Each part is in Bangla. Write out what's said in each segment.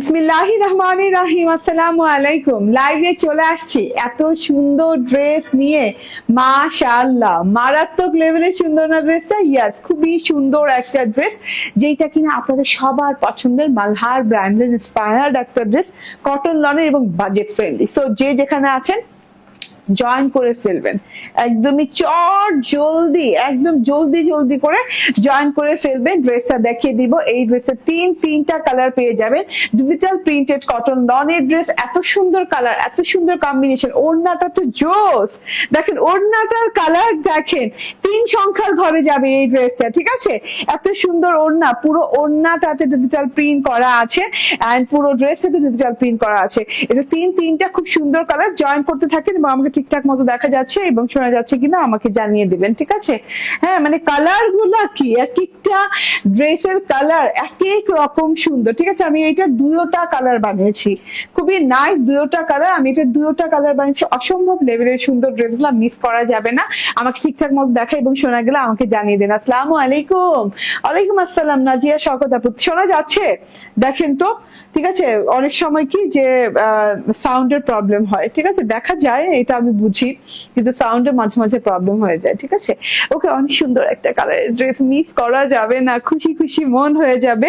বিসমিল্লাহি রহমান রাহিম আলাইকুম। লাইভে চলে আসছি। এত সুন্দর ড্রেস নিয়ে মারাত্মক লেভেলের সুন্দর না ড্রেসটা ইয়াস খুবই সুন্দর একটা ড্রেস যেটা কিনা আপনাদের সবার পছন্দের মালহার ব্র্যান্ডের ইন্সপায়ার্ড একটা ড্রেস কটন লনের এবং বাজেট ফ্রেন্ডলি সো যে যেখানে আছেন জয়েন করে ফেলবেন। একদমই চট জলদি, একদম জলদি জলদি করে জয়েন করে ফেলবেন। ড্রেসটা দেখিয়ে দিব। এই ড্রেসের তিন, তিনটা কালার পেয়ে যাবেন। ডিজিটাল প্রিন্টেড কটন লনের ড্রেস এত সুন্দর কালার এত সুন্দর কম্বিনেশন ওড়নাটা তো জোস। দেখেন, ওড়নাটার কালার দেখেন। তিন সংখ্যার ঘরে যাবে এই ড্রেসটা ঠিক আছে? এত সুন্দর ওড়না, পুরো ওড়নাটাতে ডিজিটাল প্রিন্ট করা আছে অ্যান্ড পুরো ড্রেসটাতে ডিজিটাল প্রিন্ট করা আছে। এটা তিন, তিনটা খুব সুন্দর কালার জয়েন করতে থাকেন এবং আমাকে ঠিকঠাক মতো দেখা যাচ্ছে এবং শোনা যাচ্ছে কিনা আমাকে জানিয়ে দিবেন, ঠিক আছে? হ্যাঁ মানে কালারগুলা কি? এক একটা ড্রেসের কালার এক এক রকম সুন্দর, ঠিক আছে? আমি এটা দুয়োটা কালার বানিয়েছি। খুবই নাইস দুয়োটা কালার আমি এটা দুয়োটা কালার বানিয়েছি। অসম্ভব লেভেলের সুন্দর ড্রেস ড্রেসগুলো মিস করা যাবে না। আমাকে ঠিকঠাক মতো দেখা এবং শোনা গেলে আমাকে জানিয়ে দেন। আসসালামু আলাইকুম। ওয়ালাইকুম আসসালাম, নাজিয়া শকত শোনা যাচ্ছে? দেখেন তো ঠিক আছে? অনেক সময় কি যে সাউন্ডের প্রবলেম হয়, ঠিক আছে? দেখা যায়, এটা আমি বুঝি, কিন্তু সাউন্ডের মাঝে মাঝে প্রবলেম হয়ে যায়, ঠিক আছে? ওকে, অনেক সুন্দর একটা কালারের ড্রেস মিস করা যাবে না, খুশি খুশি মন হয়ে যাবে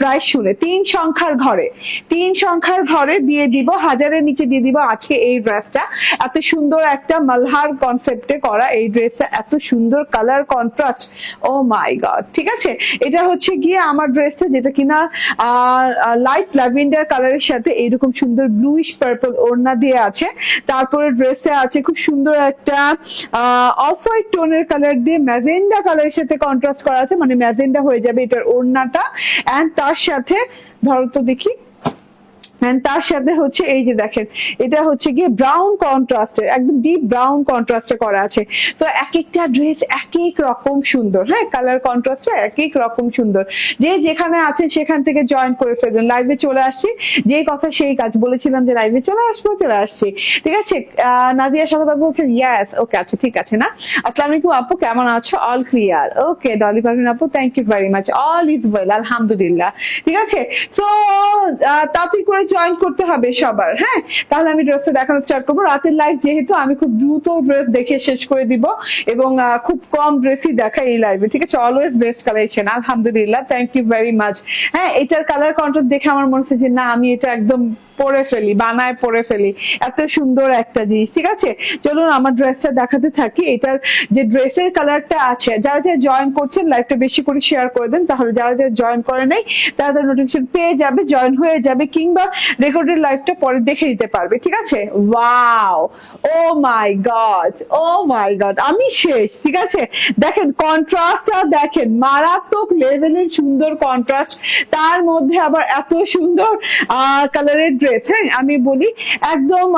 প্রাইস শুনে, তিন সংখ্যার ঘরে, তিন সংখ্যার ঘরে দিয়ে দিব, হাজারের নিচে দিয়ে দিব আজকে এই ড্রেসটা এত সুন্দর একটা মালহার কনসেপ্টে করা এই ড্রেসটা এত সুন্দর colour contrast oh my god ঠিক আছে? এটা হচ্ছে গিয়ে আমার ড্রেসটা যেটা কিনা লাইট ল্যাভেন্ডার কালারের সাথে এইরকম সুন্দর ব্লুইশ পার্পল ওড়না দিয়ে আছে। তারপরে ড্রেসে আছে খুব সুন্দর একটা অফ হোয়াইট টোনের কালার দিয়ে ম্যাজেন্ডা কালারের সাথে কন্ট্রাস্ট করা আছে মানে ম্যাজেন্ডা হয়ে যাবে এটার ওড়নাটা। অ্যান্ড তার সাথে, ধরো তো দেখি তার সাথে হচ্ছে এই যে দেখেন, এটা হচ্ছে গিয়ে ব্রাউন কন্ট্রাস্টের একদম ডিপ ব্রাউন কন্ট্রাস্টে করা আছে। তো এক একটা ড্রেস এক এক রকম সুন্দর হ্যাঁ? কালার কন্ট্রাস্টে এক এক রকম সুন্দর। যে যেখানে আছেন সেখান থেকে জয়েন করে ফেলবেন লাইভে চলে আসছি। যে কথা সেই কাজ। বলেছিলাম যে লাইভে চলে আসব, চলে আসছি। ঠিক আছে? নাদিয়া সকাল বলছেন? ইয়াস ওকে আচ্ছা ঠিক আছে না? আসসালামু আলাইকুম আপু, কেমন আছো? All clear okay Dolly Parvin আপু thank you very much all is well আলহামদুলিল্লাহ। ঠিক আছে? তো তাতে করে জয়েন করতে হবে সবার হ্যাঁ? তাহলে আমি ড্রেসটা দেখানো স্টার্ট করব। রাতের লাইভ যেহেতু আমি খুব দ্রুত ড্রেস দেখে শেষ করে দিব এবং খুব কম ড্রেসই দেখাই এই লাইভে ঠিক আছে? অলওয়েজ বেস্ট কালেকশন আলহামদুলিল্লাহ থ্যাংক ইউ ভেরি মাচ হ্যাঁ এটার কালার কন্ট্রাস্ট দেখে আমার মনে হচ্ছে যে, না, আমি এটা একদম পরে ফেলি, বানায় পরে ফেলি। এত সুন্দর একটা জিনিস, ঠিক আছে? চলুন আমার ড্রেসটা দেখাতে থাকি। এটার যে ড্রেসের কালারটা আছে, যারা যারা জয়েন করছেন লাইভটা বেশি করে শেয়ার করে দেন, তাহলে যারা যারা জয়েন করে নাই, তারা তারা নোটিফিকেশন পেয়ে যাবে জয়েন হয়ে যাবে, কিংবা রেকর্ডেড লাইভটা পরে দেখে নিতে পারবে, ঠিক আছে? Wow oh my god oh my god আমি শেষ, ঠিক আছে? দেখেন কন্ট্রাস্টটা দেখেন, মারাত্মক লেভেলের সুন্দর কন্ট্রাস্ট তার মধ্যে আবার এত সুন্দর কালারের ড্রেস হ্যাঁ আমি বলি একদম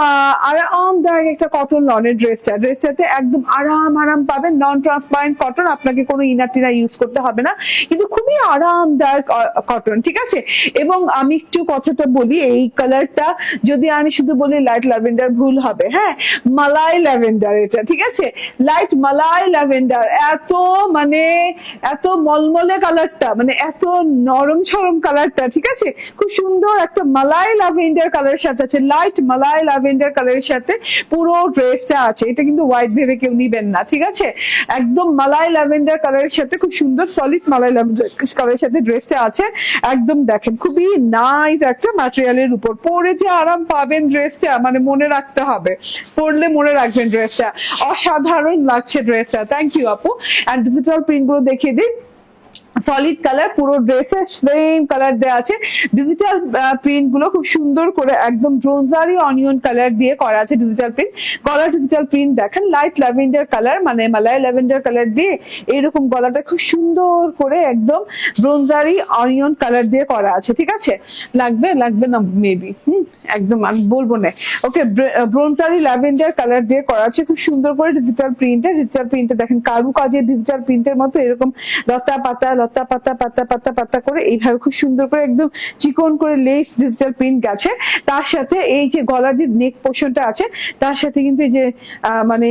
আরামদায়ক একটা কটন লনের ড্রেসটা ড্রেসটাতে একদম আরাম আরাম পাবেন। নন ট্রান্সপারেন্ট কটন আপনাকে কোনো ইনার টিনার ইউজ করতে হবে না। কিন্তু খুবই আরামদায়ক কটন ঠিক আছে? এবং আমি একটু কথাটা বলি, এই কালারটা যদি আমি শুধু বলি লাইট ল্যাভেন্ডার ভুল হবে হ্যাঁ? মালাই ল্যাভেন্ডার এটা, ঠিক আছে? লাইট মালাই ল্যাভেন্ডার এত মানে এত মলমলে কালারটা মানে এত নরম সরম কালারটা ঠিক আছে? খুব সুন্দর একটা মালাই ল্যাভেন্ডার কালারের সাথে আছে লাইট মালাই ল্যাভেন্ডার কালারের সাথে পুরো ড্রেসটা আছে। এটা কিন্তু হোয়াইট ভেবে কেউ নিবেন না, ঠিক আছে? একদম মালাই ল্যাভেন্ডার কালারের সাথে খুব সুন্দর সলিড মালাই ল্যাভেন্ডার কালারের সাথে ড্রেসটা আছে, একদম দেখেন, খুবই নাইস একটা ম্যাটেরিয়ালের উপর। পরে যে আরাম পাবেন ড্রেসটা মানে মনে রাখতে হবে। পরলে মনে রাখবেন ড্রেসটা অসাধারণ লাগছে ড্রেসটা থ্যাংক ইউ আপু। অ্যান্ড ডিজিটাল প্রিন্টগুলো দেখিয়ে দিই। সলিড কালার পুরো ড্রেসে সেম কালার দেওয়া আছে। ডিজিটাল প্রিন্টগুলো খুব সুন্দর করে একদম ব্রোজারি অনিয়ন কালার দিয়ে করা আছে ডিজিটাল প্রিন্ট গলা ডিজিটাল প্রিন্ট দেখেন লাইট ল্যাভেন্ডার কালার মানে মালায় ল্যাভেন্ডার কালার দিয়ে এইরকম গলাটা খুব সুন্দর করে একদম ব্রোঞ্জারি অনিয়ন কালার দিয়ে করা আছে, ঠিক আছে? লাগবে লাগবে না মেবি হুম, একদম আমি বলব না। ওকে ব্রোঞ্জারি ল্যাভেন্ডার কালার দিয়ে করা আছে, খুব সুন্দর করে ডিজিটাল প্রিন্টে ডিজিটাল প্রিন্টে দেখেন কারু কাজের ডিজিটাল প্রিন্টের মতো এরকম লতা পাতা লতা পাতা পাতা পাতা পাতা করে এইভাবে খুব সুন্দর করে একদম চিকন করে লেস ডিজিটাল প্রিন্ট গেছে। তার সাথে এই যে গলার যে নেক পোর্শনটা আছে, তার সাথে কিন্তু এই যে মানে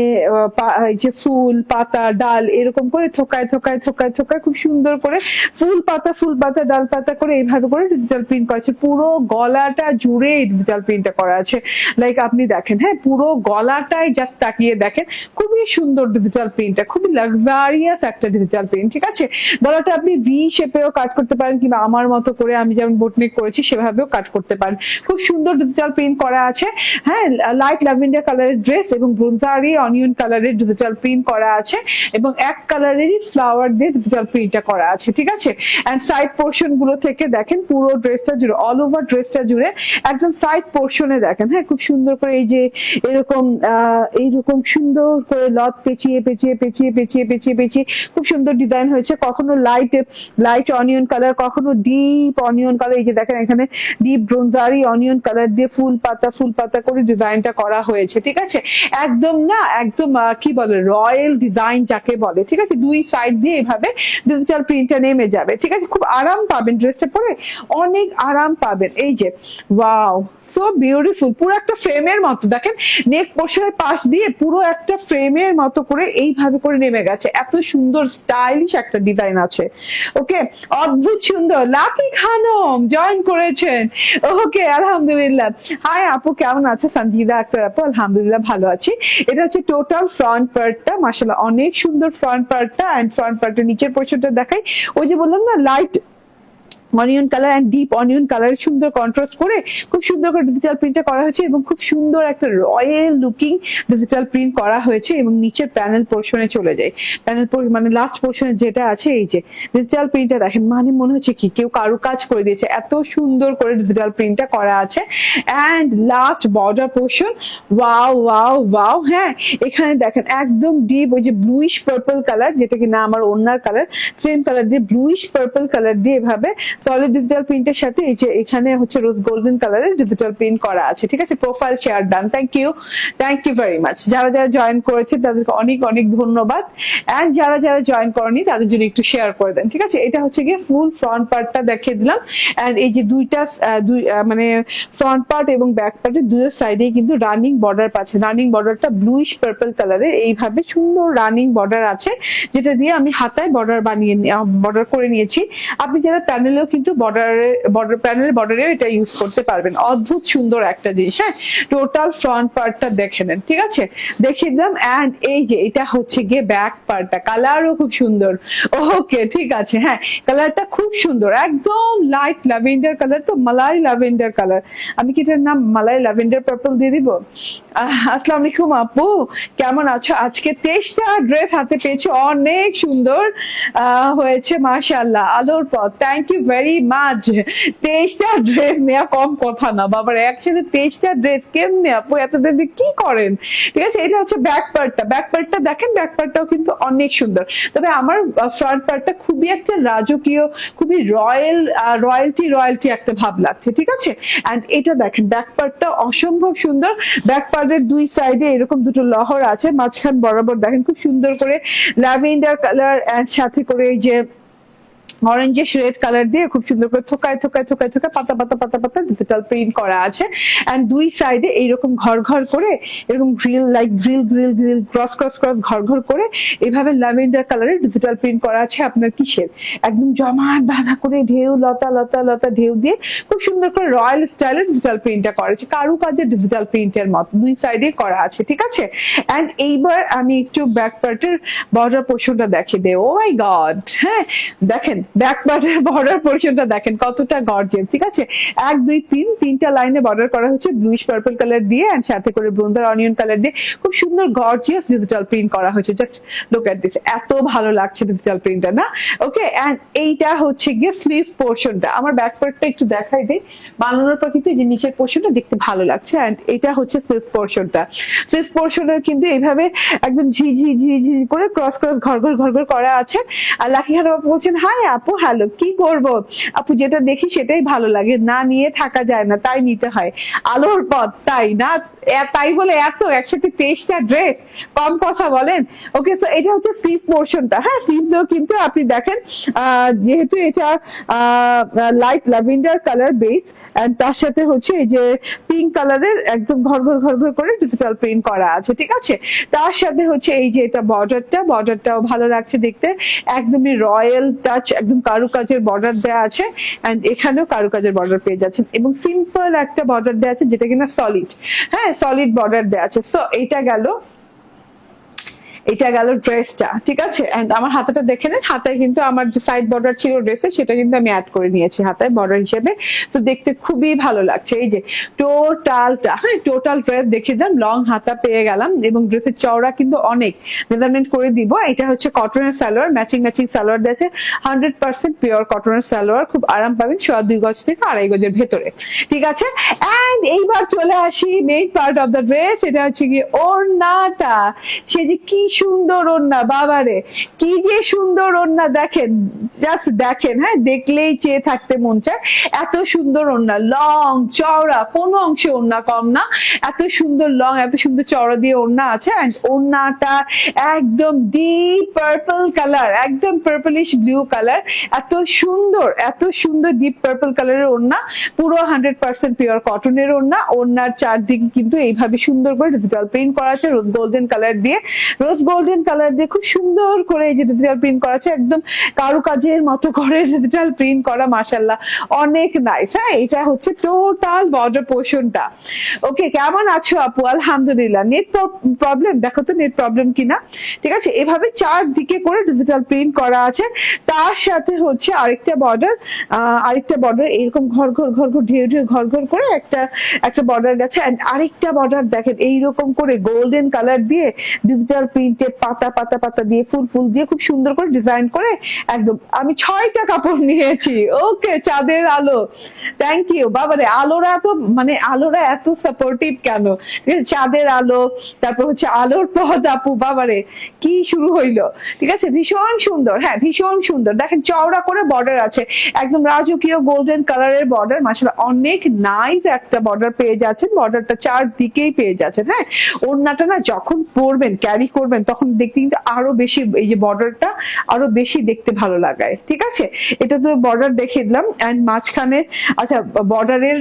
যে ফুল, পাতা, ডাল এরকম করে থোকায় থোকায় থোকায় থোকায় খুব সুন্দর করে ফুল পাতা ফুল পাতা, ডাল পাতা করে এইভাবে করে ডিজিটাল প্রিন্ট করা আছে। পুরো গলাটা জুড়ে ডিজিটাল প্রিন্টটা করা আছে। লাইক আপনি দেখেন হ্যাঁ পুরো গলাটাই জাস্ট তাকিয়ে দেখেন। খুবই সুন্দর ডিজিটাল প্রিন্টটা খুবই লাক্সারিয়াস একটা ডিজিটাল প্রিন্ট ঠিক আছে? গলাটা আপনি ভি শেপেও কাট করতে পারেন কিংবা আমার মতো করে আমি যেমন বোটনেক করেছি, সেভাবেও কাট করতে পারেন। খুব সুন্দর ডিজিটাল প্রিন্ট করা আছে। হ্যাঁ লাইট ল্যাভেন্ডার কালারের ড্রেস এবং ব্রোঞ্জারি অনিয়ন কালারের ডিজিটাল প্রিন্ট করা আছে এবং এক কালারেরই ফ্লাওয়ার দিয়ে ডিজিটাল প্রিন্টটা করা আছে, ঠিক আছে? এন্ড সাইড পোর্শনগুলো থেকে দেখেন, পুরো ড্রেসটা জুড়ে অল ওভার ড্রেসটা জুড়ে একদম সাইড পোর্শনে দেখেন। হ্যাঁ খুব সুন্দর করে এই যে এরকম এইরকম সুন্দর করে লট পেঁচিয়ে পেঁচিয়ে পেঁচিয়ে পেঁচিয়ে পেঁচিয়ে পেঁচিয়ে খুব সুন্দর ডিজাইন হয়েছে। কখনো লাইট লাইট অনিয়ন কালার কখনো ডিপ অনিয়ন কালার এই যে দেখেন এখানে ডিপ ব্রোঞ্জারি অনিয়ন কালার দিয়ে ফুল পাতা ফুল পাতা করে ডিজাইনটা করা হয়েছে, ঠিক আছে? একদম না, একদম কি বলে রয়্যাল ডিজাইন যাকে বলে, ঠিক আছে? দুই সাইড দিয়ে এভাবে ডিজিটাল প্রিন্টটা নেমে যাবে, ঠিক আছে? খুব আরাম পাবেন ড্রেসটা পরে, অনেক আরাম পাবেন, এই যে ওয়াও সো বিউটিফুল পুরো একটা ফ্রেমের মতো। দেখেন নেক পাশ দিয়ে পুরো একটা ফ্রেমের মতো করে এইভাবে করে নেমে গেছে। এত সুন্দর স্টাইলিশ একটা ডিজাইন আছে। ওকে অদ্ভুত সুন্দর। লাকি খানম জয়েন করেছেন। ওকে আলহামদুলিল্লাহ। হাই আপু, কেমন আছে সঞ্জিদা আক্তার আপু, আলহামদুলিল্লাহ ভালো আছি। এটা হচ্ছে টোটাল ফ্রন্ট পার্টটা মাসাল্লাহ অনেক সুন্দর ফ্রন্ট পার্টটা এন্ড ফ্রন্ট পার্টের নিচের পোর্শনটা দেখাই। ওই যে বললাম না light onion colour and deep onion colour সুন্দর কন্ট্রাস্ট করে খুব সুন্দর করে ডিজিটাল প্রিন্টটা করা হয়েছে এবং খুব সুন্দর একটা রয়্যাল লুকিং ডিজিটাল প্রিন্ট করা হয়েছে এবং নিচের প্যানেল পোর্শনে চলে যায়। প্যানেল মানে লাস্ট পোর্শনে যেটা আছে, এই যে ডিজিটাল প্রিন্টটা দেখেন মানে মনে হচ্ছে কি কেউ কারু কাজ করে দিয়েছে, এত সুন্দর করে ডিজিটাল প্রিন্টটা করা আছে। And last border portion wow wow wow হ্যাঁ এখানে দেখেন একদম ডিপ ওই যে ব্লুইশ পার্পল কালার যেটা কি না আমার ওনার কালার সেম কালার দিয়ে ব্লুইশ পার্পল কালার দিয়ে এভাবে সলিড ডিজিটাল প্রিন্টের সাথে এই যে এখানে হচ্ছে রোজ গোল্ডেন কালারের ডিজিটাল প্রিন্ট করা আছে, ঠিক আছে? Profile share done thank you thank you very much যারা যারা জয়েন করেছে, তাদেরকে অনেক অনেক ধন্যবাদ। এন্ড যারা যারা জয়েন করেনি, তাদের জন্য একটু শেয়ার করে দেন, ঠিক আছে? এটা হচ্ছে গিয়ে ফুল ফ্রন্ট পার্টটা দেখিয়ে দিলাম। এন্ড এই যে দুইটা দুই মানে ফ্রন্ট পার্ট এবং ব্যাক পার্টের দুই সাইডে কিন্তু রানিং বর্ডার পাচ্ছে রানিং বর্ডারটা ব্লুইশ পার্পল কালারের এইভাবে সুন্দর রানিং বর্ডার আছে, যেটা দিয়ে আমি হাতায় বর্ডার বানিয়ে বর্ডার করে নিয়েছি। আপনি যারা প্যানেলেও কিন্তু বর্ডারে, বর্ডার প্যানেল বর্ডারেও এটা ইউজ করতে পারবেন। অদ্ভুত সুন্দর একটা জিনিস হ্যাঁ? টোটাল ফ্রন্ট পার্টটা দেখে নেন, ঠিক আছে? দেখে দিলাম অ্যান্ড এই যে, এটা হচ্ছে গিয়ে ব্যাক পার্টটা কালারও খুব সুন্দর। ওকে ঠিক আছে হ্যাঁ? কালারটা খুব সুন্দর, একদম লাইট ল্যাভেন্ডার কালার তো মালাই ল্যাভেন্ডার কালার আমি কি এটার নাম মালাই ল্যাভেন্ডার পার্পল দিয়ে দিব? আসসালামু আলাইকুম আপু, কেমন আছো? আজকে তেইশটা ড্রেস হাতে পেয়েছি, অনেক সুন্দর হয়েছে মাশাল্লাহ আলোর পথ। থ্যাংক ইউ ভেরি মাচ তেইশটা ড্রেস নেওয়া কম কথা না, বাবার একসাথে তেইশটা ড্রেস কেমনে আপু? এতদিন কি করেন? ঠিক আছে, এটা হচ্ছে ব্যাক পার্টটা ব্যাক পার্টটা দেখেন ব্যাক পার্টটাও কিন্তু অনেক সুন্দর। তবে আমার ফ্রন্ট পার্টটা খুবই একটা রাজকীয়, খুবই রয়্যাল রয়্যালটি রয়্যালটি একটা ভাব লাগছে, ঠিক আছে? এন্ড এটা দেখেন ব্যাক পার্টটা অসম্ভব সুন্দর। ব্যাক পার্টের দুই সাইডে এরকম দুটো লহর আছে, মাঝখান বরাবর দেখেন খুব সুন্দর করে ল্যাভেন্ডার কালার এন্ড সাথে করে এই যে অরেঞ্জিশ রেড কালার দিয়ে খুব সুন্দর করে থোকায় থোকায় থোকায় থোকায় পাতা পাতা পাতা পাতা ডিজিটাল প্রিন্ট করা আছে। অ্যান্ড দুই সাইডে এইরকম ঘর ঘর করে এরকম grill like grill grill grill cross cross cross ঘর ঘর করে এভাবে ল্যাভেন্ডার কালারের ডিজিটাল প্রিন্ট করা আছে আপনার কিসের। একদম জমাট বাঁধা করে ঢেউ, লতা লতা লতা, ঢেউ দিয়ে খুব সুন্দর করে রয়্যাল স্টাইলের ডিজিটাল প্রিন্টটা করা আছে। কারু কাজের ডিজিটাল প্রিন্টের মতো দুই সাইডে করা আছে, ঠিক আছে? অ্যান্ড এইবার আমি একটু ব্যাক পার্টের বর্ডার পোর্শনটা দেখিয়ে দেব ও মাই গড হ্যাঁ দেখেন ব্যাক বর্ডার পোর্শনটা দেখেন কতটা গর্জেস ঠিক আছে? এক, দুই, তিন, তিনটা লাইনে বর্ডার করা হচ্ছে ব্লুইশ পার্পল কালার দিয়ে এন্ড সাথে করে ব্রোঞ্জার অনিয়ন কালার দিয়ে। খুব সুন্দর গর্জিয়াস ডিজিটাল প্রিন্ট করা হয়েছে। জাস্ট লুক এট দিস এত ভালো লাগছে ডিজিটাল প্রিন্টটা না? ওকে এন্ড এইটা হচ্ছে গিয়ে স্লিভ পোর্শনটা আমার ব্যাক পার্টটা একটু দেখাই দিই। বানানোর পর কিন্তু যে নিচের পোর্শনটা দেখতে ভালো লাগছে। এন্ড এটা হচ্ছে স্লিভ পোর্শনটা স্লিভ পোর্শনের কিন্তু এইভাবে একদম ঝি ঝি ঝি ঝি করে ক্রস ক্রস ঘর ঘর ঘর ঘর করা আছে। আর লাকি হার বলছেন হাই আপু, হ্যালো, কি করব? আপু, যেটা দেখি সেটাই ভালো লাগে। না নিয়ে থাকা যায় না, তাই নিতে হয়। আলোর পথ, তাই না? তাই বলে এত, একসাথে তেইশটা ড্রেস, কম কথা বলেন। ওকে সো এটা হচ্ছে স্লিভ পোর্শনটা হ্যাঁ স্লিভসও কিন্তু আপনি দেখেন যেহেতু এটা লাইট ল্যাভেন্ডার কালার বেস তার সাথে হচ্ছে এই যে পিঙ্ক কালারের একদম ঘর ঘর ঘর ঘর করে ডিজিটাল প্রিন্ট করা আছে, ঠিক আছে? তার সাথে হচ্ছে এই যে এটা বর্ডারটা বর্ডারটাও ভালো লাগছে দেখতে। একদমই রয়্যাল টাচ একদম কারুকাজের বর্ডার দেওয়া আছে অ্যান্ড এখানেও কারুকাজের বর্ডার পেয়ে যাচ্ছেন। এবং সিম্পল একটা বর্ডার দেওয়া আছে যেটা কিনা সলিড হ্যাঁ সলিড বর্ডার দেওয়া আছে। সো এইটা গেল এটা গেল ড্রেসটা, ঠিক আছে? এন্ড আমার হাতাটা দেখে নেন, হাতায় কিন্তু আমার যে সাইড বর্ডার ছিল ড্রেসে, সেটা কিন্তু আমি অ্যাড করে নিয়েছি হাতায় বর্ডার হিসেবে। তো দেখতে খুবই ভালো লাগছে। এই যে টোটালটা হ্যাঁ টোটাল ড্রেস দেখে যান লং হাতা পেয়ে গেলাম এবং ড্রেসের চওড়া কিন্তু অনেক। মেজারমেন্ট করে দিব, এটা হচ্ছে কটনের সালোয়ার ম্যাচিং ম্যাচিং সালোয়ার দিয়েছে হান্ড্রেড পার্সেন্ট পিওর কটনের সালোয়ার, খুব আরাম পাবেন সোয়া দুই গজ থেকে আড়াই গজের ভেতরে। ঠিক আছে? এন্ড এইবার চলে আসি main part of the dress এটা হচ্ছে কি ওড়নাটা। সে যে কি সুন্দর ওড়না, বাবারে। কি যে সুন্দর ওড়না, দেখেন জাস্ট দেখেন হ্যাঁ দেখলেই চেয়ে থাকতে মন চায়। এত সুন্দর ওড়না, লং চওড়া, কোনো অংশে ওড়না কম না। এত সুন্দর লং, এত সুন্দর চওড়া দিয়ে ওড়না আছে, and ওড়নাটা একদম ডিপ পার্পল কালার একদম পার্পলিশ ব্লু কালার এত সুন্দর এত সুন্দর ডিপ পার্পল কালারের ওড়না, পুরো হান্ড্রেড পার্সেন্ট পিওর কটনের ওড়না। ওড়নার চারদিকে কিন্তু এইভাবে সুন্দর করে ডিজিটাল প্রিন্ট করা আছে রোজ গোল্ডেন কালার দিয়ে। রোজ গোল্ডেন কালার দিয়ে খুব সুন্দর করে এই যে ডিজিটাল প্রিন্ট করা আছে। একদম কারুকাজের মতো করে ডিজিটাল প্রিন্ট করা মাসাল্লাহ অনেক নাইস হ্যাঁ? এটা হচ্ছে টোটাল বর্ডার পোর্শনটা ওকে কেমন আছো আপু? আলহামদুলিল্লাহ। নেট প্রবলেম দেখো তো নেট প্রবলেম কিনা? ঠিক আছে? এভাবে চারদিকে করে ডিজিটাল প্রিন্ট করা আছে। তার সাথে হচ্ছে আরেকটা বর্ডার আরেকটা বর্ডার এরকম ঘর ঘর ঘর ঘর, ঢেউ ঢেউ, ঘর ঘর করে একটা একটা বর্ডার গেছে। আরেকটা বর্ডার দেখেন, এইরকম করে গোল্ডেন কালার দিয়ে ডিজিটাল প্রিন্টে পাতা পাতা পাতা দিয়ে, ফুল ফুল দিয়ে খুব সুন্দর করে ডিজাইন করে একদম, আমি ছয়টা কাপড় নিয়েছি। ওকে, চাঁদের আলো। থ্যাংক ইউ বাবারে, আলোরা তো মানে আলোরা এত সাপোর্টিভ কেন? চাঁদের আলো, তারপর হচ্ছে আলোর পথ আপু, বাবারে, কি শুরু হইল? ঠিক আছে, ভীষণ সুন্দর হ্যাঁ ভীষণ সুন্দর। দেখেন, চওড়া করে বর্ডার আছে। একদম রাজকীয় গোল্ডেন কালারের বর্ডার মাসাল অনেক নাইস একটা বর্ডার পেয়ে যাচ্ছেন। বর্ডারটা চারদিকেই পেয়ে যাচ্ছেন হ্যাঁ? ওড়নাটা না যখন পরবেন ক্যারি করবেন তখন দেখতে কিন্তু আরও বেশি, এই যে বর্ডারটা আরও বেশি দেখতে ভালো লাগায়, ঠিক আছে? এটা তো বর্ডার দেখে দিলাম অ্যান্ড মাঝখানে আচ্ছা বর্ডারের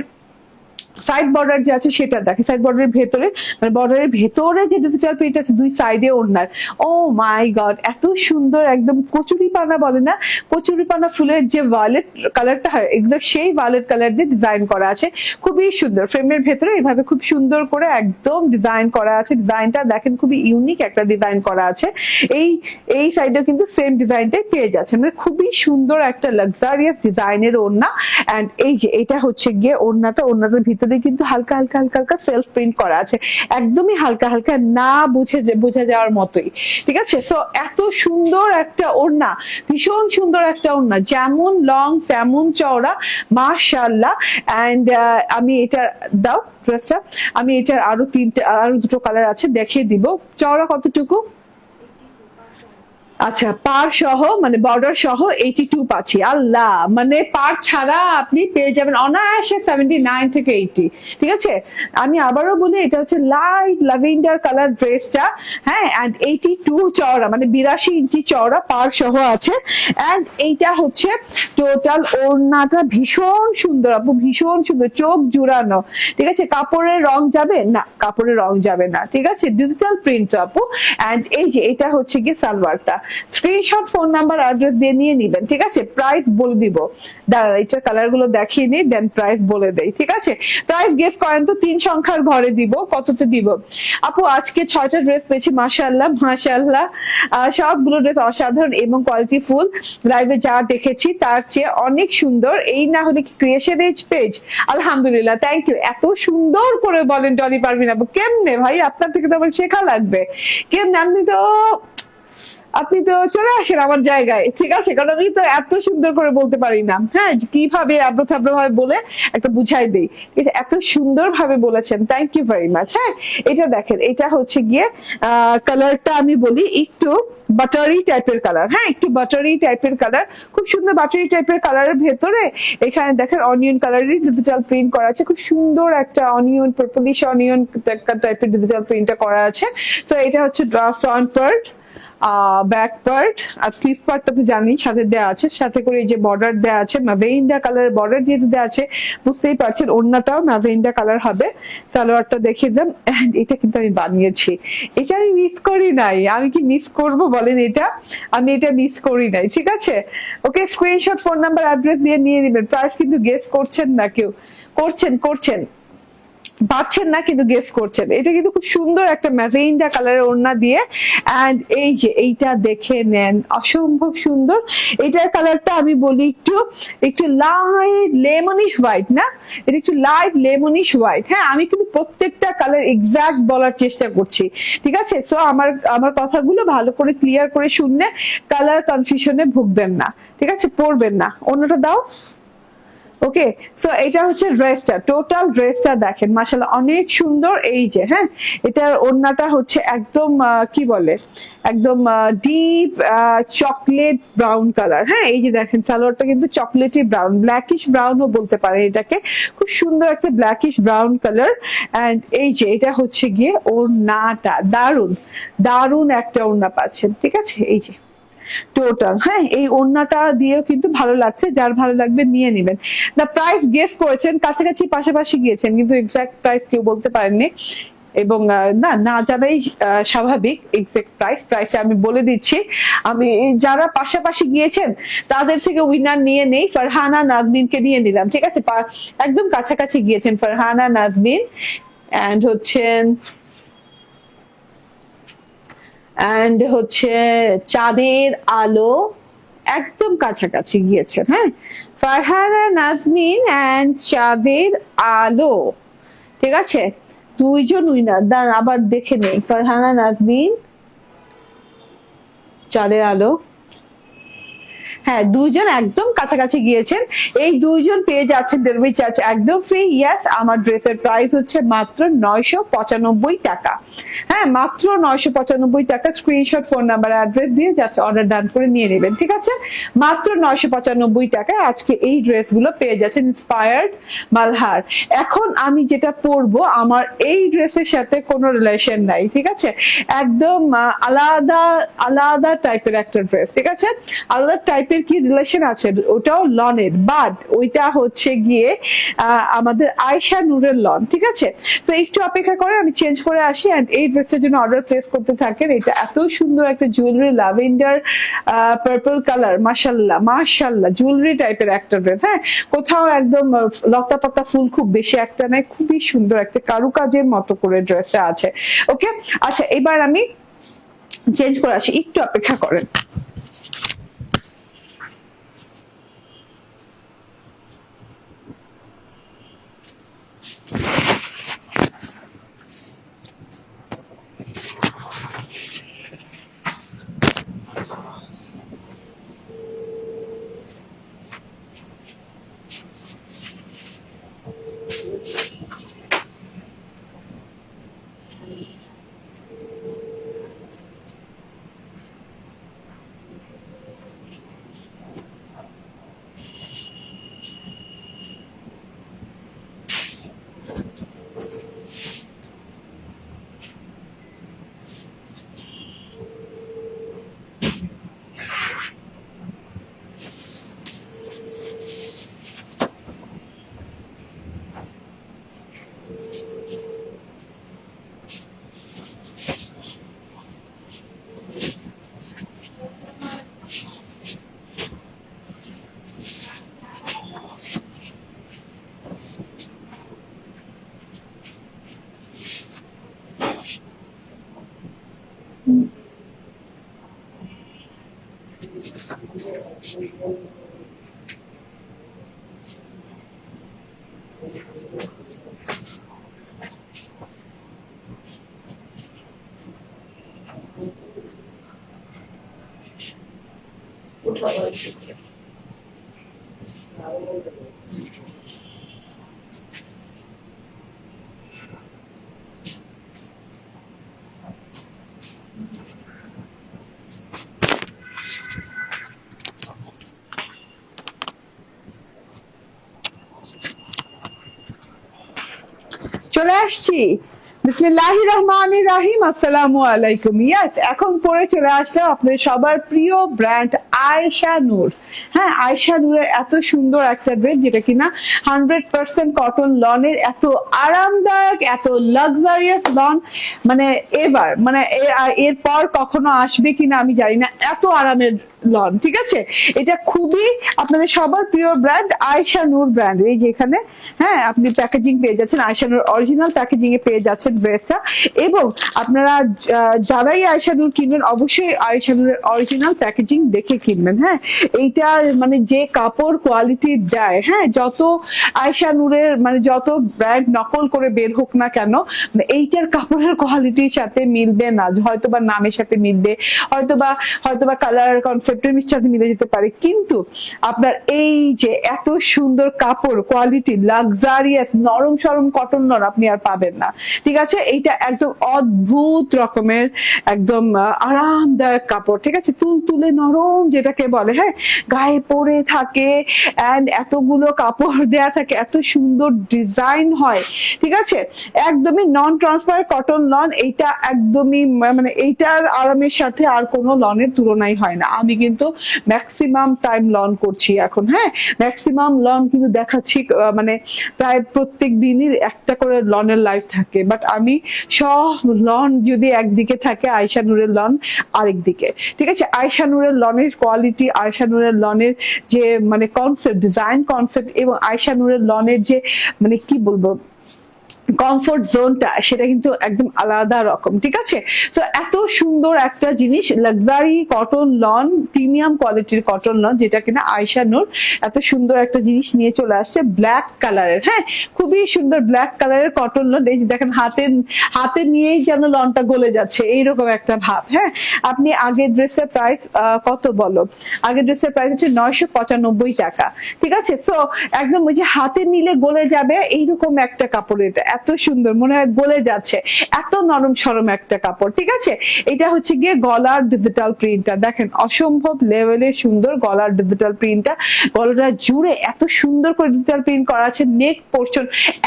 সাইড বর্ডার যে আছে সেটা দেখে সাইড বর্ডারের ভেতরে মানে বর্ডারের ভেতরে যে ডিজিটাল প্রিন্ট আছে, দুই সাইডে ওড়নার। ও মাই গড এত সুন্দর একদম কচুরি পানা বলে না? কচুরি পানা ফুলের যে ভায়োলেট কালারটা হয় এক্সাক্ট সেই ভায়োলেট কালার দিয়ে ডিজাইন করা আছে। খুবই সুন্দর। ফ্রেমের ভেতরে এভাবে খুব সুন্দর করে একদম ডিজাইন করা আছে। ডিজাইনটা দেখেন খুবই ইউনিক একটা ডিজাইন করা আছে। এই এই সাইডেও কিন্তু সেম ডিজাইনটাই পেয়ে যাচ্ছে মানে খুবই সুন্দর একটা লাক্সারিয়াস ডিজাইনের ওড়না। এন্ড এই যে, এটা হচ্ছে গিয়ে ওড়নাটা, ওড়নাটার ভিতরে কিন্তু হালকা হালকা হালকা হালকা সেলফ প্রিন্ট করা আছে। একদমই হালকা হালকা না বুঝে, বোঝা যাওয়ার মতোই। ঠিক আছে? সো এত সুন্দর একটা ওড়না, ভীষণ সুন্দর একটা ওড়না। যেমন লং তেমন চওড়া মাশাল্লাহ এন্ড আমি এটা, দাও ড্রেসটা আমি এটার আরও তিনটা, আরও দুটো কালার আছে, দেখিয়ে দিব। চওড়া কতটুকু? আচ্ছা পার সহ মানে বর্ডার সহ এইটি টু পাচ্ছি। আল্লাহ মানে পার ছাড়া আপনি পেয়ে যাবেন অনায়াসে সেভেন্টি নাইন থেকে এইটি ঠিক আছে? আমি আবারও বলি, এটা হচ্ছে লাইট ল্যাভেন্ডার কালার ড্রেসটা হ্যাঁ অ্যান্ড এইটি টু চওড়া মানে বিরাশি ইঞ্চি চওড়া পার সহ আছে। অ্যান্ড এইটা হচ্ছে টোটাল ওড়নাটা ভীষণ সুন্দর, আপু, ভীষণ সুন্দর, চোখ জুড়ানো। ঠিক আছে? কাপড়ের রং যাবে? না, কাপড়ের রং যাবে না। ঠিক আছে? ডিজিটাল প্রিন্ট আপু। অ্যান্ড এই যে, এটা হচ্ছে গিয়ে সালোয়ারটা। স্ক্রিনশট ফোন নাম্বার অ্যাড্রেস দিয়ে নিয়ে নিবেন, ঠিক আছে? প্রাইস বলে দিব। দাঁড়া এটার কালারগুলো দেখিয়ে নিই দেন প্রাইস বলে দেই, ঠিক আছে? প্রাইস গেস করেন তো, তিন সংখ্যার ঘরে দিব, কততে দিব? আপু, আজকে ছয়টা ড্রেস পেয়েছি মাশাল্লাহ মাশাল্লাহ সবগুলো ড্রেস অসাধারণ এবং কোয়ালিটি ফুল লাইভে যা দেখেছি, তার চেয়ে অনেক সুন্দর। এই না হলে কি ক্রিয়েশন এজ পেজ আলহামদুলিল্লাহ থ্যাংক ইউ এত সুন্দর করে বলেন ডলি পারবিন আপু, কেমনে ভাই? আপনার থেকে তো আমার শেখা লাগবে। কেমনে? আপনি তো আপনি তো চলে আসেন আমার জায়গায়। ঠিক আছে, কারণ আমি তো এত সুন্দর করে বলতে পারি না। হ্যাঁ কীভাবে আব্রথাব্র ভাবে বলে একটা বুঝাই দেই। এত সুন্দর ভাবে বলেছেন থ্যাংক ইউ ভেরি মাচ হ্যাঁ এটা দেখেন, এটা হচ্ছে গিয়ে কালারটা আমি বলি একটু বাটারি টাইপের কালার হ্যাঁ একটু বাটারি টাইপের কালার খুব সুন্দর বাটারি টাইপের কালারের ভেতরে এখানে দেখেন অনিয়ন কালারের ডিজিটাল প্রিন্ট করা আছে। খুব সুন্দর একটা অনিয়ন পার্পলিশ অনিয়ন টাইপের ডিজিটাল প্রিন্টটা করা আছে। তো এটা হচ্ছে ফ্রন্ট পার্ট ব্যাক পার্ট আর স্লিভ পার্টটা তো জানি সাথে দেওয়া আছে। সাথে করে এই যে বর্ডার দেওয়া আছে ম্যাভেইন্ডা কালার বর্ডার যেহেতু দেওয়া আছে, বুঝতেই পারছেন, ওড়নাটাও ম্যাভেইন্ডা কালার হবে। সালোয়ারটা দেখিয়ে দিলাম এটা কিন্তু আমি বানিয়েছি। এটা আমি মিস করি নাই। আমি কি মিস করব বলেন এটা? আমি এটা মিস করি নাই, ঠিক আছে? Okay screenshot phone number address দিয়ে নিয়ে নেবেন। প্রাইস কিন্তু গেস করছেন না কেউ। করছেন করছেন। পাচ্ছেন না, কিন্তু গেস করছেন। এটা কিন্তু খুব সুন্দর একটা ম্যাভেইন্ডা কালারের ওড়না দিয়ে। অ্যান্ড এই যে এইটা দেখে নেন, অসম্ভব সুন্দর। এটার কালারটা আমি বলি একটু একটু লাইট লেমনিশ হোয়াইট না? এটা একটু লাইট লেমনিশ হোয়াইট হ্যাঁ আমি কিন্তু প্রত্যেকটা কালার এক্সাক্ট বলার চেষ্টা করছি। ঠিক আছে? সো আমার আমার কথাগুলো ভালো করে ক্লিয়ার করে শুনলে কালার কনফিউশনে ভুগবেন না। ঠিক আছে? পড়বেন না। অন্যটা দাও। ওকে সো এটা হচ্ছে ড্রেসটা টোটাল ড্রেসটা দেখেন মাসাল্লাহ অনেক সুন্দর এই যে হ্যাঁ? এটার ওড়নাটা হচ্ছে একদম কি বলে? একদম ডিপ চকলেট ব্রাউন কালার হ্যাঁ? এই যে দেখেন, সালোয়ারটা কিন্তু চকলেটি ব্রাউন ব্ল্যাকিশ ব্রাউনও বলতে পারে এটাকে। খুব সুন্দর একটা ব্ল্যাকিশ ব্রাউন কালার অ্যান্ড এই যে, এটা হচ্ছে গিয়ে ওড়নাটা দারুণ দারুণ একটা ওড়না পাচ্ছেন, ঠিক আছে? এই যে। টোটাল হ্যাঁ এই ওড়নাটা দিয়েও কিন্তু ভালো লাগছে, যার ভালো লাগবে নিয়ে নেবেন। না প্রাইস গেস করেছেন, কাছাকাছি পাশাপাশি গিয়েছেন, কিন্তু এক্সাক্ট প্রাইস কেউ বলতে পারেননি। এবং না না জানাই স্বাভাবিক এক্সাক্ট প্রাইস প্রাইস আমি বলে দিচ্ছি। আমি, যারা পাশাপাশি গিয়েছেন, তাদের থেকে উইনার নিয়ে নেই, ফারহানা নাজনিনকে নিয়ে নিলাম, ঠিক আছে? একদম কাছাকাছি গিয়েছেন, ফারহানা নাজনিন। অ্যান্ড হচ্ছেন অ্যান্ড হচ্ছে চাঁদের আলো একদম কাছাকাছি গিয়েছেন হ্যাঁ ফারহারা নাজমিন অ্যান্ড চাঁদের আলো। ঠিক আছে? দুইজন উইনার দাঁড় আবার দেখে নেই। ফারহানা নাজমিন চাঁদের আলো। হ্যাঁ দুইজন একদম কাছাকাছি গিয়েছেন। এই দুইজন পেয়ে যাচ্ছেন ডেলিভারি চার্জ একদম ফ্রি ইয়াস আমার ড্রেসের প্রাইস হচ্ছে মাত্র নয়শো পঁচানব্বই টাকা। হ্যাঁ মাত্র নয়শো পঁচানব্বই টাকা। স্ক্রিনশট ফোন নাম্বার অ্যাড্রেস দিয়ে জাস্ট অর্ডার ডান করে নিয়ে নেবেন, ঠিক আছে? মাত্র নয়শো পঁচানব্বই টাকায় আজকে এই ড্রেসগুলো পেয়ে যাচ্ছেন ইন্সপায়ার্ড মালহার। এখন আমি যেটা পরবো, আমার এই ড্রেসের সাথে কোনো রিলেশন নাই, ঠিক আছে? একদম আলাদা আলাদা টাইপের একটা ড্রেস ঠিক আছে? আলাদা টাইপের কি রিলেশন আছে? ওটাও লনের বাট ওইটা হচ্ছে গিয়ে আমাদের আয়শা নূরের লন, ঠিক আছে? তো একটু অপেক্ষা করে আমি চেঞ্জ করে আসি অ্যান্ড এই ড্রেসের জন্য অর্ডার প্লেস করতে থাকেন। এটা এত সুন্দর একটা জুয়েলারি লাভেন্ডার পার্পল কালার মাশাল্লাহ মাশাল্লাহ জুয়েলারি টাইপের একটা ড্রেস হ্যাঁ? কোথাও একদম লতা পাতা ফুল খুব বেশি একটা নাই খুবই সুন্দর একটা কারুকাজের মতো করে ড্রেসটা আছে। ওকে আচ্ছা এবার আমি চেঞ্জ করে আসি, একটু অপেক্ষা করেন। Which one? was চলে আসছি। বিসমিল্লাহি রহমান রাহিম, আসসালামু আলাইকুম। ইয়াস এখন পরে চলে আসলাম আপনাদের সবার প্রিয় ব্র্যান্ড আয়েশা নূর। হ্যাঁ আয়েশা নূরের এত সুন্দর একটা ড্রেস যেটা কিনা হান্ড্রেড পার্সেন্ট কটন লনের এত আরামদায়ক, এত লাক্সারিয়াস লন মানে এবার মানে এরপর কখনো আসবে কিনা আমি জানি না। এত আরামের লন ঠিক আছে? এটা খুবই আপনাদের সবার প্রিয় ব্র্যান্ড আয়শা নূর ব্র্যান্ড এই যে এখানে হ্যাঁ আপনি প্যাকেজিং পেয়ে যাচ্ছেন, আয়শা নূর অরিজিনাল প্যাকেজিং এ পেয়ে যাচ্ছেন ড্রেসটা এবং আপনারা যারাই আয়শা নূর কিনবেন, অবশ্যই আয়শা নূরের অরিজিনাল প্যাকেজিং দেখে কিনবেন হ্যাঁ? এইটার মানে যে কাপড় কোয়ালিটি দেয় হ্যাঁ যত আয়শা নূরের মানে যত ব্র্যান্ড নকল করে বের হোক না কেন মানে এইটার কাপড়ের কোয়ালিটির সাথে মিলবে না। হয়তো বা নামের সাথে মিলবে হয়তো বা হয়তো বা কালার কনসেপ্টের সাথে মিলে যেতে পারে। কিন্তু আপনার এই যে এত সুন্দর কাপড় কোয়ালিটি লাক্সারিয়াস নরম সরম কটন নর আপনি আর পাবেন না। ঠিক আছে? এইটা একদম অদ্ভুত রকমের একদম আরামদায়ক কাপড়। ঠিক আছে? তুল তুলে নরম যেটাকে বলে হ্যাঁ গায়ে পরে থাকে অ্যান্ড এতগুলো কাপড় দেয়া থাকে, এত সুন্দর ডিজাইন হয়, ঠিক আছে? একদমই নন ট্রান্সফার কটন লন এইটা একদমই মানে এইটার আরামের সাথে আর কোনো লনের তুলনাই হয় না। আমি কিন্তু ম্যাক্সিমাম টাইম লন করছি এখন হ্যাঁ? ম্যাক্সিমাম লন কিন্তু দেখাচ্ছি মানে প্রায় প্রত্যেক দিনই একটা করে লনের লাইফ থাকে। বাট আমি সব লন যদি একদিকে থাকে, আয়শা নূরের লন আরেক দিকে ঠিক আছে? আয়শা নূরের লনের কোয়ালিটি আয়শা নূরের লনের যে মানে কনসেপ্ট ডিজাইন কনসেপ্ট এবং আয়শা নুরের লনের যে মানে কি বলব কমফোর্ট জোনটা সেটা কিন্তু একদম আলাদা রকম, ঠিক আছে? তো এত সুন্দর একটা জিনিস লাক্সারি কটন লন প্রিমিয়াম কোয়ালিটির কটন লন যেটা কিনা আয়শা নূর এত সুন্দর একটা জিনিস নিয়ে চলে আসছে ব্ল্যাক কালারের হ্যাঁ? খুবই সুন্দর ব্ল্যাক কালারের কটন লন এই দেখেন হাতে হাতে নিয়েই যেন লনটা গলে যাচ্ছে, এইরকম একটা ভাব হ্যাঁ? আপনি আগের ড্রেসের প্রাইস কত বলো? আগের ড্রেসের প্রাইস হচ্ছে নয়শো পঁচানব্বই টাকা, ঠিক আছে? সো একদম ওই যে হাতে নিলে গলে যাবে, এইরকম একটা কাপড় এটা এত সুন্দর, মনে হয় গলে যাচ্ছে। এত নরম সরম একটা কাপড়, ঠিক আছে? এটা হচ্ছে গিয়ে গলার ডিজিটাল প্রিন্টটা দেখেন, অসম্ভব লেভেলের সুন্দর গলার ডিজিটাল প্রিন্টটা গলাটা জুড়ে এত সুন্দর করে ডিজিটাল প্রিন্ট করা আছে নেক পোর্শন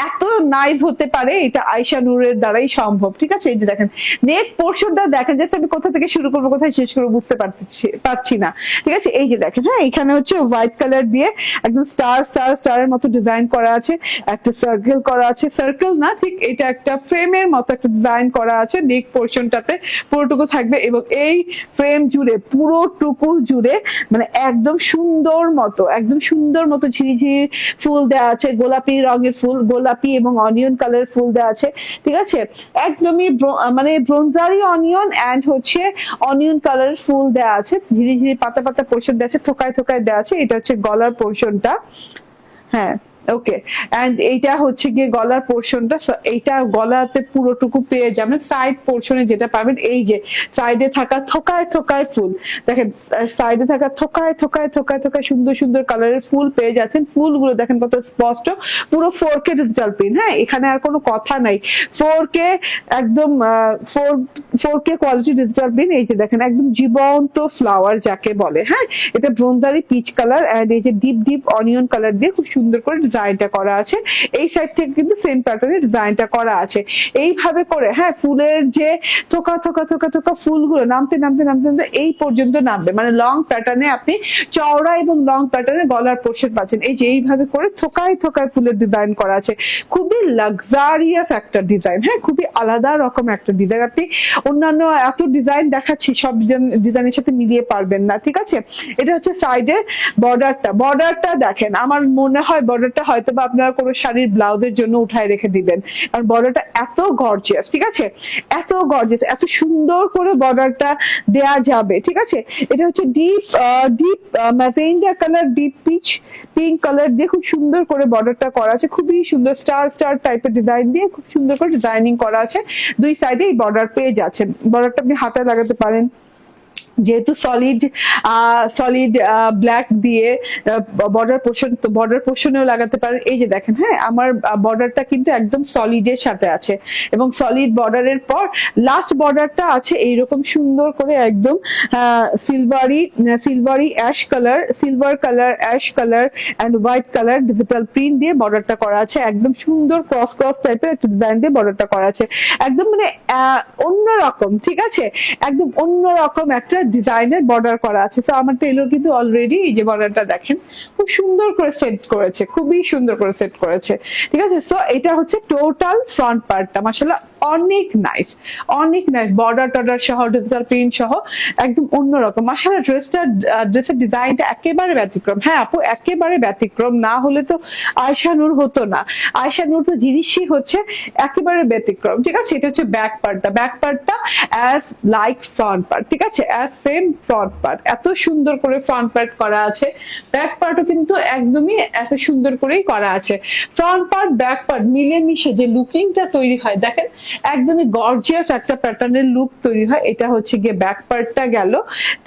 এত নাইস হতে পারে, এটা আয়শা নূরের দ্বারাই সম্ভব, ঠিক আছে? এই যে দেখেন নেক পোর্শনটা দেখেন জাস্ট আমি কোথা থেকে শুরু করব, কোথায় শেষ করব বুঝতে পারছি পারছি না। ঠিক আছে? এই যে দেখেন হ্যাঁ এখানে হচ্ছে হোয়াইট কালার দিয়ে একদম স্টার স্টার স্টারের মতো ডিজাইন করা আছে। একটা সার্কেল করা আছে। সার্কেল না, ঠিক এটা একটা ফ্রেমের মতো একটা ডিজাইন করা আছে নেক পোর্শনটাতে পুরোটুকু থাকবে এবং এই ফ্রেম জুড়ে, পুরোটুকু জুড়ে মানে একদম সুন্দর মতো, একদম সুন্দর মতো ঝিরিঝিরি ফুল দেওয়া আছে, গোলাপি রঙের ফুল, গোলাপি এবং অনিয়ন কালার ফুল দেওয়া আছে, ঠিক আছে? একদমই মানে ব্রোঞ্জারি অনিয়ন অ্যান্ড হচ্ছে অনিয়ন কালার ফুল দেওয়া আছে, ঝিরিঝিরি পাতা পাতা পোর্শন দেওয়া আছে, থোকায় থোকায় দেওয়া আছে, এটা হচ্ছে গলার পোর্শনটা হ্যাঁ। ওকে এন্ড এইটা হচ্ছে গিয়ে গলার পোর্শনটা এইটা গলাতে পুরোটুকু পেয়ে যাবেন। সাইড পোর্শনে যেটা পাবেন, এই যে সাইডে থাকা থোকায় থোকায় ফুল। দেখেন সাইডে থাকা থোকায় থোকায় থোকায় থোকায় সুন্দর সুন্দর কালারের ফুল পেয়ে যাচ্ছেন। ফুলগুলো দেখেন কত স্পষ্ট। পুরো ফোর কে ডিজিটাল হ্যাঁ? এখানে আর কোনো কথা নাই। ফোর কে একদম four four K quality digital এই যে দেখেন, একদম জীবন্ত ফ্লাওয়ার যাকে বলে হ্যাঁ? এটা ব্রোঞ্জারি পিচ কালার এন্ড এই যে ডিপ ডিপ অনিয়ন কালার দিয়ে খুব সুন্দর করে ডিজাইনটা করা আছে, এই সাইড থেকে কিন্তু সেম প্যাটার্নের ডিজাইনটা করা আছে। এইভাবে করে হ্যাঁ ফুলের যে থোকা থোকা থোকা থোকা ফুলগুলো নামতে নামতে নামতে নামতে এই পর্যন্ত নামবে। মানে লং প্যাটার্নে আপনি চওড়া এবং লং প্যাটার্নে গলার পোর্শন পাচ্ছেন। এই যে এইভাবে করে থোকায় থোকায় ফুলের ডিজাইন করা আছে। খুবই লাক্সারিয়াস একটা ডিজাইন হ্যাঁ খুবই আলাদা রকম একটা ডিজাইন আপনি অন্যান্য এত ডিজাইন দেখাচ্ছি, সব ডিজাইনের সাথে মিলিয়ে পারবেন না, ঠিক আছে? এটা হচ্ছে সাইডের বর্ডারটা বর্ডারটা দেখেন, আমার মনে হয় বর্ডারটা হয়তো বা আপনারা কোনো শাড়ির ব্লাউজের জন্য উঠায় রেখে দিবেন। কারণ বর্ডারটা এত গর্জিয়াস ঠিক আছে? এত গর্জিয়াস এত সুন্দর করে বর্ডারটা দেয়া যাবে, ঠিক আছে? এটা হচ্ছে deep deep magenta colour deep peach pink colour দিয়ে খুব সুন্দর করে বর্ডারটা করা আছে। খুবই সুন্দর স্টার স্টার টাইপের ডিজাইন দিয়ে খুব সুন্দর করে ডিজাইনিং করা আছে। দুই সাইডে এই বর্ডার পেয়ে যাচ্ছেন। বর্ডারটা আপনি হাতে লাগাতে পারেন। যেহেতু সলিড সলিড ব্ল্যাক দিয়ে বর্ডার পোর্শন বর্ডার পোর্শনেও লাগাতে পারেন। এই যে দেখেন হ্যাঁ আমার বর্ডারটা কিন্তু একদম সলিডের সাথে আছে। এবং সলিড বর্ডারের পর লাস্ট বর্ডারটা আছে এইরকম সুন্দর করে একদম silvery silvery ash colour silver colour ash colour and white colour digital print দিয়ে বর্ডারটা করা আছে। একদম সুন্দর ক্রস ক্রস টাইপের একটা ডিজাইন দিয়ে বর্ডারটা করা আছে। একদম মানে অন্যরকম, ঠিক আছে? একদম অন্যরকম একটা ডিজাইনের বর্ডার করা আছে। তো আমার টেলর কিন্তু অলরেডি এই যে বর্ডারটা দেখেন, খুব সুন্দর করে সেট করেছে, খুবই সুন্দর করে সেট করেছে। ঠিক আছে? সো এটা হচ্ছে টোটাল ফ্রন্ট পার্টটা মাসাল্লাহ অনেক নাইস অনেক নাইস বর্ডার টর্ডার সহ ডিজিটাল প্রিন্ট সহ, একদম অন্যরকম। মাসাল্লাহ ড্রেসটা ড্রেসের ডিজাইনটা একেবারে ব্যতিক্রম। হ্যাঁ আপু, একেবারে ব্যতিক্রম। না হলে তো আয়শা নূর হতো না। আয়শা নূর তো জিনিসই হচ্ছে একেবারে ব্যতিক্রম। ঠিক আছে? এটা হচ্ছে ব্যাক পার্টটা ব্যাক পার্টটা অ্যাজ লাইক ফ্রন্ট পার্ট ঠিক আছে? As same front part. এত সুন্দর করে ফ্রন্ট পার্ট করা আছে। ব্যাক পার্টও কিন্তু একদমই এত সুন্দর করেই করা আছে। ফ্রন্ট পার্ট, ব্যাক পার্ট মিলেমিশে যে লুকিংটা তৈরি হয়, দেখেন, একদমই গর্জিয়াস একটা প্যাটার্নের লুক তৈরি হয়। এটা হচ্ছে গিয়ে ব্যাক পার্টটা গেল।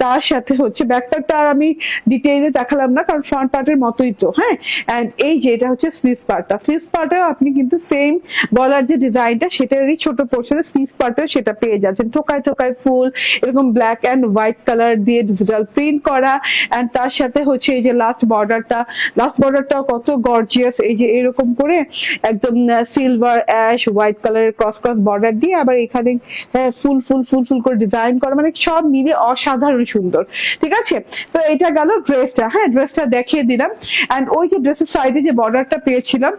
তার সাথে হচ্ছে ব্যাক পার্টটা আর আমি ডিটেইলে দেখালাম না, কারণ ফ্রন্ট পার্টের মতোই তো হ্যাঁ? এন্ড এই যে এটা হচ্ছে স্লিভ পার্টটা। স্লিভ পার্টেও আপনি কিন্তু সেম গলার যে ডিজাইনটা, সেটারই ছোট পোর্শনে স্লিভ পার্টেও সেটা পেয়ে যাচ্ছেন। ঠোকায় ঠোকায় ফুল, এরকম ব্ল্যাক অ্যান্ড হোয়াইট কালার দিয়ে ডিজিটাল প্রিন্ট করা এন্ড তার সাথে হচ্ছে এই যে লাস্ট বর্ডারটা লাস্ট বর্ডারটাও কত গর্জিয়াস এই যে এরকম করে একদম সিলভার অ্যাশ হোয়াইট কালারের ক্রস ক্রস বর্ডার দিয়ে আবার এখানে ফুল ফুল ফুল ফুল করে ডিজাইন করা মানে সব মিলে অসাধারণ সুন্দর, ঠিক আছে? তো এটা গেল ড্রেসটা হ্যাঁ ড্রেসটা দেখিয়ে দিলাম এন্ড ওই যে ড্রেসের সাইডে যে বর্ডারটা পেয়েছিলাম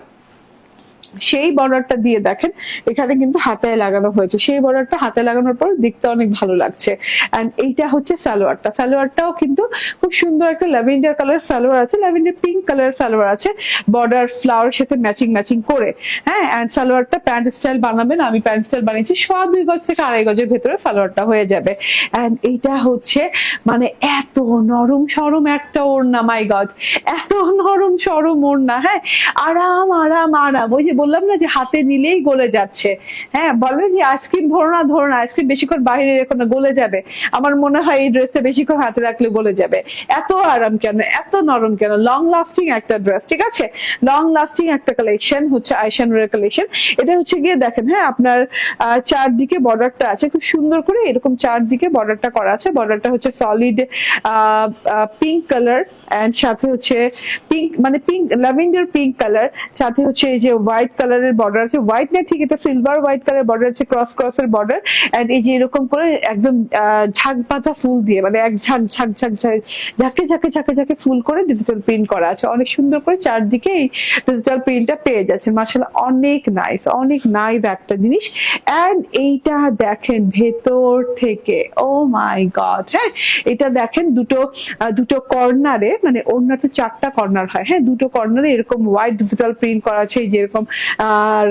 সেই বর্ডারটা দিয়ে দেখেন, এখানে কিন্তু হাতায় লাগানো হয়েছে। সেই বর্ডারটা হাতে লাগানোর পর দেখতে অনেক ভালো লাগছে। এন্ড এইটা হচ্ছে সালোয়ারটা। সালোয়ারটাও কিন্তু খুব সুন্দর একটা ল্যাভেন্ডার কালার সালোয়ার আছে, ল্যাভেন্ডার পিঙ্ক কালার সালোয়ার আছে। বর্ডার ফ্লাওয়ার সাথে ম্যাচিং ম্যাচিং করে। হ্যাঁ এন্ড সালোয়ারটা প্যান্ট স্টাইল বানাবেন, আমি প্যান্ট স্টাইল বানিয়েছি। সোয়া দুই গজ থেকে আড়াই গজের ভেতরে সালোয়ারটা হয়ে যাবে। এন্ড এইটা হচ্ছে মানে এত নরম সরম একটা ওড়না মাই গজ এত নরম সরম ওড়না হ্যাঁ? আরাম আরাম আরাম। ওই যে বললাম না যে হাতে নিলেই গলে যাচ্ছে। হ্যাঁ বলে যে আইসক্রিম ধরো না ধরো না, আইসক্রিম বেশিক্ষণ বাইরে রেখো না, গলে যাবে। আমার মনে হয় এই ড্রেসটা বেশিক্ষণ হাতে রাখলে গলে যাবে। এত আরাম কেন? এত নরম কেন? লং লাস্টিং একটা ড্রেস, ঠিক আছে? লং লাস্টিং একটা কালেকশন হচ্ছে আইশানুরের কালেকশন এটা হচ্ছে গিয়ে দেখেন হ্যাঁ আপনার চারদিকে বর্ডারটা আছে। খুব সুন্দর করে এরকম চারদিকে বর্ডারটা করা আছে। বর্ডারটা হচ্ছে সলিড পিঙ্ক কালার এন্ড সাথে হচ্ছে পিঙ্ক মানে পিঙ্ক ল্যাভেন্ডার পিঙ্ক কালার সাথে হচ্ছে এই যে হোয়াইট কালারের বর্ডার আছে। হোয়াইট না ঠিক, এটা সিলভার হোয়াইট কালার বর্ডার আছে ক্রস ক্রস এর বর্ডার এন্ড এই যে এরকম করে একদম ঝাঁক পাতা ফুল দিয়ে মানে এক ঝাঁক ঝাঁক ঝাঁক ঝাঁক, ঝাঁকে ঝাঁকে ঝাঁকে ফুল করে ডিজিটাল প্রিন্ট করা আছে। অনেক সুন্দর করে চারদিকে এই ডিজিটাল প্রিন্টটা পেয়ে যাচ্ছে। মার্শাল অনেক নাইস অনেক নাইস একটা জিনিস। এন্ড এইটা দেখেন ভেতর থেকে ও মাই গড হ্যাঁ এটা দেখেন দুটো দুটো কর্নারে মানে ওনার তো চারটা কর্নার হয়। হ্যাঁ দুটো কর্নারে এরকম হোয়াইট ডিজিটাল প্রিন্ট করা আছে যেরকম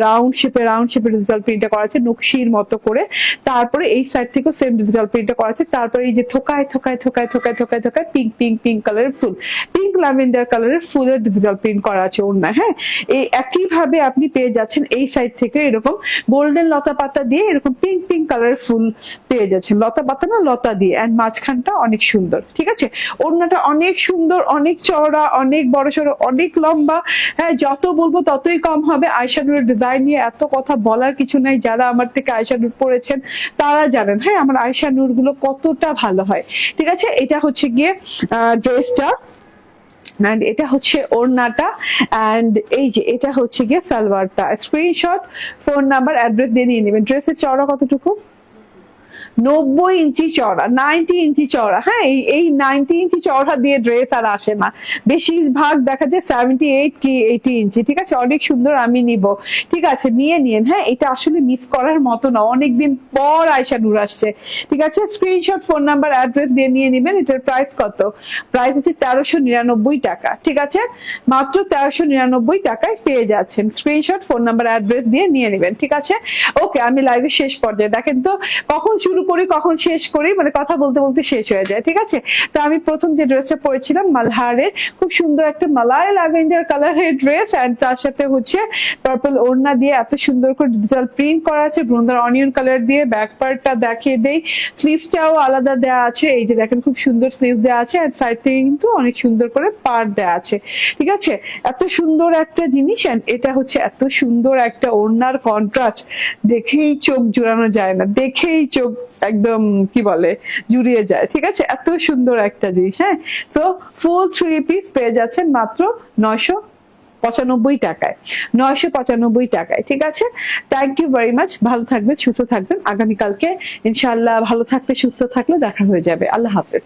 রাউন্ড শেপে রাউন্ড শেপে ডিজিটাল প্রিন্টটা করা আছে, নকশির মতো করে। তারপরে এই সাইড থেকেও সেম ডিজিটাল প্রিন্টটা করা আছে। তারপরে এই যে থোকায় থোকায় থোকায় থোকায় থোকায় থোকায় পিঙ্ক পিঙ্ক পিঙ্ক কালারের ফুল। পিঙ্ক ল্যাভেন্ডার কালারের ফুলের ডিজিটাল প্রিন্ট করা আছে ওর না হ্যাঁ? এই একই ভাবে আপনি পেয়ে যাচ্ছেন এই সাইড থেকে এরকম গোল্ডেন লতা পাতা দিয়ে এরকম পিঙ্ক পিঙ্ক কালারের ফুল পেয়ে যাচ্ছেন। লতা পাতা না, লতা দিয়ে। এন্ড মাঝখানটা অনেক সুন্দর, ঠিক আছে? ওড়নাটা অনেক সুন্দর, অনেক চওড়া, অনেক বড় সড়ো অনেক লম্বা। হ্যাঁ যত বলব ততই কম হবে। আয়শানুরের ডিজাইন নিয়ে এত কথা বলার কিছু নাই, যারা আমার থেকে আয়শানুর পড়েছেন, তারা জানেন হ্যাঁ আমার আয়সানুরগুলো কতটা ভালো হয়। ঠিক আছে? এটা হচ্ছে গিয়ে ড্রেসটা। অ্যান্ড এটা হচ্ছে ওড়নাটা। অ্যান্ড এই যে, এটা হচ্ছে গিয়ে সালোয়ারটা। স্ক্রিনশট ফোন নাম্বার অ্যাড্রেস দিয়ে নিয়ে নেবেন। ড্রেসের চওড়া কতটুকু? নব্বই ইঞ্চি চওড়া, নাইনটি ইঞ্চি চওড়া। হ্যাঁ এই নাইনটি ইঞ্চি চওড়া দিয়ে ড্রেস আর আসে না। বেশিরভাগ দেখা যায় সেভেন্টি এইট কি এইটি ইঞ্চি, ঠিক আছে? অনেক সুন্দর আমি নিব। ঠিক আছে, নিয়ে নিন হ্যাঁ এটা আসলে মিস করার মতো না। অনেকদিন পর আয়সা নূর আসছে। ঠিক আছে স্ক্রিনশট ফোন নাম্বার অ্যাড্রেস দিয়ে নিয়ে নেবেন। এটার প্রাইস কত? প্রাইস হচ্ছে তেরোশো নিরানব্বই টাকা। ঠিক আছে? মাত্র তেরোশো নিরানব্বই টাকায় পেয়ে যাচ্ছেন। স্ক্রিনশট ফোন নাম্বার অ্যাড্রেস দিয়ে নিয়ে নেবেন। ঠিক আছে? ওকে আমি লাইভের শেষ পর্যায়ে। দেখেন তো, কখন শুরু শুরু করি, কখন শেষ করি মানে কথা বলতে বলতে শেষ হয়ে যায়, ঠিক আছে? তো আমি প্রথম যে ড্রেসটা পরেছিলাম, মালহারের, খুব সুন্দর একটা মালাই ল্যাভেন্ডার কালারের ড্রেস অ্যান্ড তার সাথে হচ্ছে পার্পল ওড়না দিয়ে এত সুন্দর করে ডিজিটাল প্রিন্ট করা আছে, বৃন্দার অনিয়ন কালার দিয়ে ব্যাক পার্টটা দেখিয়ে দেই। স্লিভসটাও আলাদা দেওয়া আছে, এই যে দেখেন খুব সুন্দর স্লিভ দেওয়া আছে আর সাইড থেকে কিন্তু অনেক সুন্দর করে পার দেওয়া আছে, ঠিক আছে? এত সুন্দর একটা জিনিস অ্যান্ড এটা হচ্ছে এত সুন্দর একটা ওড়নার কন্ট্রাস্ট দেখেই চোখ জুড়ানো যায় না, দেখেই চোখ একদম কি বলে, জুড়িয়ে যায়, ঠিক আছে? এত সুন্দর একটা জিনিস হ্যাঁ? তো ফুল থ্রি পিস পেয়ে যাচ্ছেন মাত্র নয়শো পঁচানব্বই টাকায়, নয়শো পঁচানব্বই টাকায়, ঠিক আছে? থ্যাংক ইউ ভেরি মাচ ভালো থাকবেন, সুস্থ থাকবেন, আগামীকালকে ইনশাল্লাহ ভালো থাকলে সুস্থ থাকলে দেখা হয়ে যাবে, আল্লাহ হাফেজ।